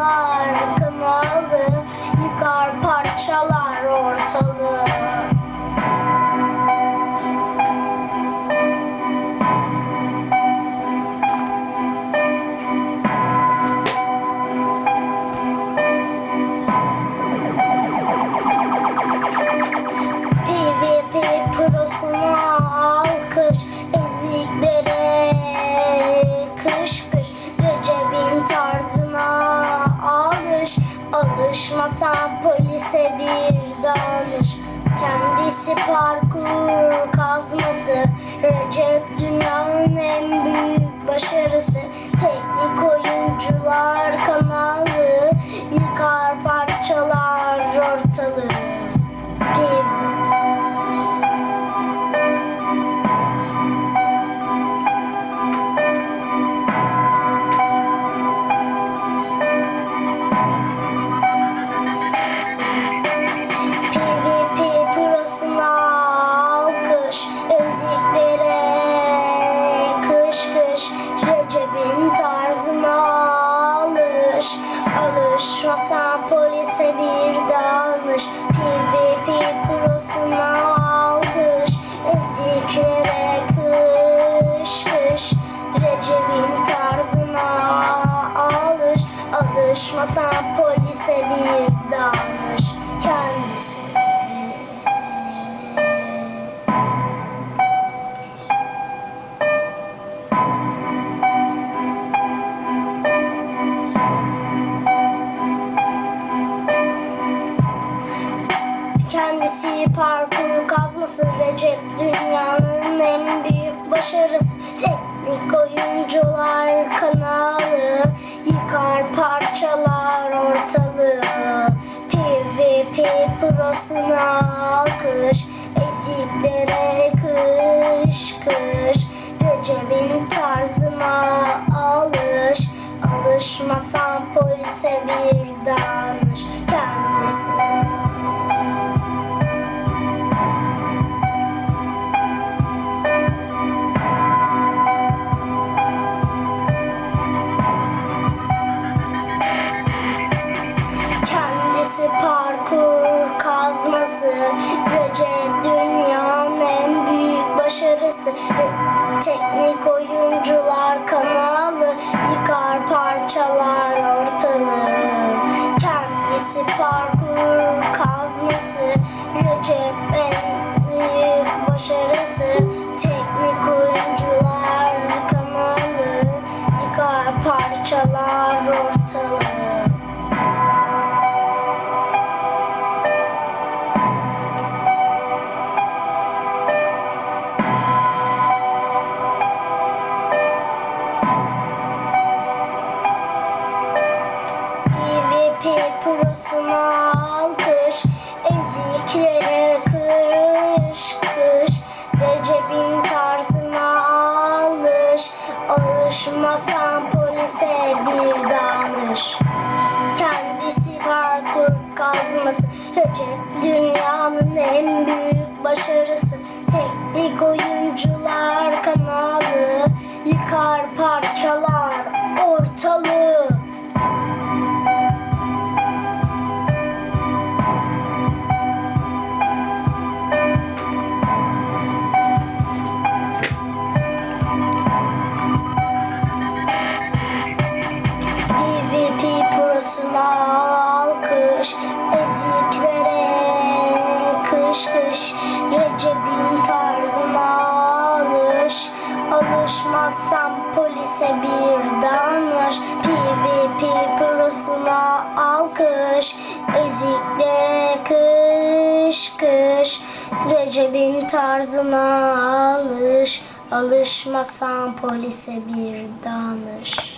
oyuncular kanalı Yıkar parçalar polise bir danış PvP prosuna alkış Eziklere kış kış Recep'in tarzına alış Alışmasan polise bir danış dünyanın en büyük başarısı. Teknik oyuncular kanalı Yıkar parçalar ortalığı. PvP prosuna alkış Eziklere kış kış Recep'in tarzına alış Alışmasan polise bir danış Recep dünyanın en büyük başarısı. Teknik oyuncular kanalı Yıkar parçalar prosuna alkış Eziklere kış kış. Recep'in tarzına alış Alışmasan polise bir danış. Kendisi parkur kazması Recep dünyanın en büyük başarısı. Teknik oyuncular kanalı Yıkar parçalar Alışmazsan polise bir danış. PvP prosuna alkış. Eziklere kış kış. Recep'in tarzına alış. Alışmasan polise bir danış